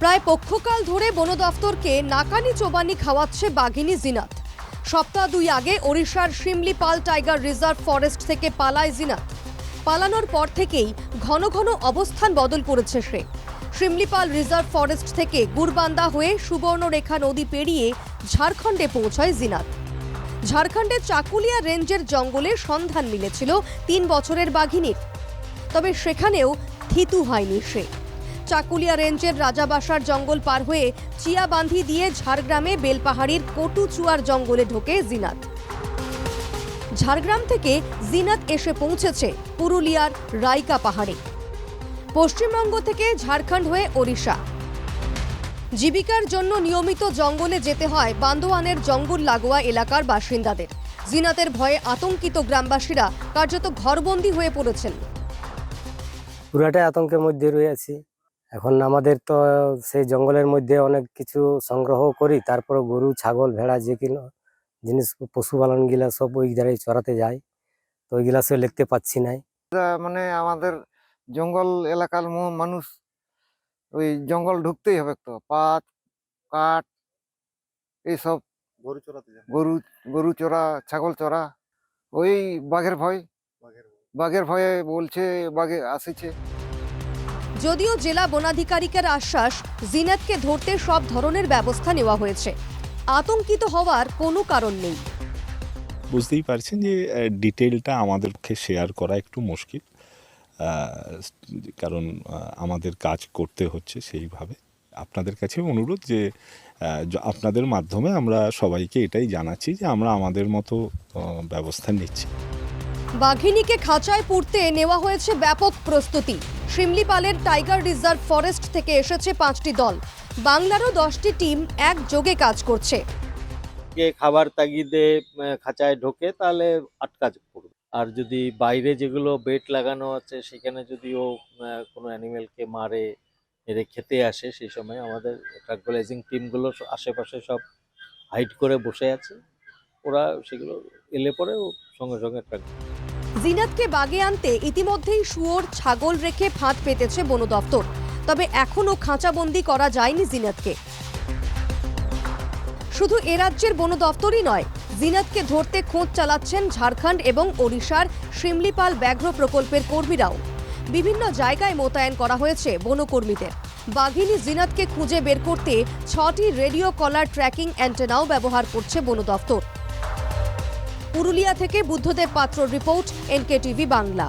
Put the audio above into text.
প্রায় পক্ষকাল ধরে বন দফতরকে নাকানি চোবানি খাওয়াচ্ছে বাঘিনী জিনাত। সপ্তাহ দুই আগে ওড়িশার শিমলিপাল টাইগার রিজার্ভ ফরেস্ট থেকে পালায় জিনাত। পালানোর পর থেকেই ঘন ঘন অবস্থান বদল করেছে সে। শিমলিপাল রিজার্ভ ফরেস্ট থেকে গুরবান্দা হয়ে সুবর্ণরেখা নদী পেরিয়ে ঝাড়খণ্ডে পৌঁছায় জিনাত। ঝাড়খণ্ডের চাকুলিয়া রেঞ্জের জঙ্গলে সন্ধান মিলেছিল তিন বছরের বাঘিনীর। তবে সেখানেও থিতু হয়নি সে। চাকুলিয়া রেঞ্জের রাজাবাসার জঙ্গল পার হয়ে চিয়াবান্ধি দিয়ে ঝাড়গ্রামে বেলপাহাড়ির কটুচুয়ার জঙ্গলে ঢোকে জিনাত। ঝাড়গ্রাম থেকে জিনাত এসে পৌঁছেছে পুরুলিয়ার রাইকা পাহাড়ে। পশ্চিমবঙ্গ থেকে ঝাড়খণ্ড হয়ে ওড়িশা। জীবিকার জন্য নিয়মিত জঙ্গলে যেতে হয় বান্দোয়ানের জঙ্গল লাগোয়া এলাকার বাসিন্দাদের। জিনাতের ভয়ে আতঙ্কিত গ্রামবাসীরা কার্যত ঘরবন্দি হয়ে পড়েছেন। পুরাটাই আতঙ্কের মধ্যে রয়েছি এখন আমাদের তো সেই জঙ্গলের মধ্যে অনেক কিছু সংগ্রহ করি তারপর গরু ছাগল ভেড়া যে কিনো জিনিস পশুপালন গিলা সব ওই ধারে চড়াতে যায় তো ওইগুলা সে লিখতে পাচ্ছি নাই। মানে আমাদের জঙ্গল এলাকার ম- মানুষ ওই জঙ্গল ঢুকতেই হবে তো পাত কাঠ এইসব গরু চড়াতে গরু গরু চড়া ছাগল চড়া ওই বাঘের ভয়। বাঘের ভয়। বাঘের ভয়ে বলছে বাঘে আসেছে। যদিও জেলা বনাধিকারিকের আশ্বাস, জিনাতকে ধরতে সব ধরনের ব্যবস্থা নেওয়া হয়েছে। আতঙ্কিত হওয়ার কোনো কারণ নেই। বুঝতেই পারছেন যে ডিটেলটা আমাদেরকে শেয়ার করা একটু মুশকিল। কারণ আমাদের কাজ করতে হচ্ছে সেইভাবে। আপনাদের কাছে অনুরোধ যে আপনাদের মাধ্যমে আমরা সবাইকে এটাই জানাচ্ছি যে, আমরা আমাদের মতো ব্যবস্থা নিচ্ছি। বাঘিনীকে খাঁচায় পুরতে নেওয়া হয়েছে ব্যাপক প্রস্তুতি। শিমলিপালের টাইগার রিজার্ভ ফরেস্ট থেকে এসেছে পাঁচটি দল। বাংলারও দশটি টিম একযোগে কাজ করছে। কে খাবার তাগিদে খাঁচায় ঢোকে তাহলে আটকা পড়বে আর যদি বাইরে যেগুলো বেট লাগানো আছে, সেখানে যদি ও কোনো অ্যানিমেলকে মারে মেরে খেতে আসে, সেই সময় আমাদের ট্রাঙ্কুলাইজিং টিমগুলো আশেপাশে সব হাইড করে বসে আছে। ওরা সেগুলো এলে পরে সঙ্গে সঙ্গে ট্রাক জিনাতকে বাগে আনতে ইতিমধ্যেই শুয়োর ছাগল রেখে ফাঁদ পেতেছে বন দফতর তবে এখনও খাঁচাবন্দি করা যায়নি জিনাতকে। শুধু এ রাজ্যের বন দফতরই নয়, জিনাতকে ধরতে খোঁজ চালাচ্ছেন ঝাড়খণ্ড এবং ওড়িশার শিমলিপাল ব্যাঘ্র প্রকল্পের কর্মীরাও। বিভিন্ন জায়গায় মোতায়েন করা হয়েছে বনকর্মীদের। বাঘিনী জিনাতকে খুঁজে বের করতে ছটি রেডিও কলার ট্র্যাকিং অ্যান্টেনাও ব্যবহার করছে বন দফতর পুরুলিয়া থেকে বুদ্ধদেব পাত্র রিপোর্ট এনকে টিভি বাংলা।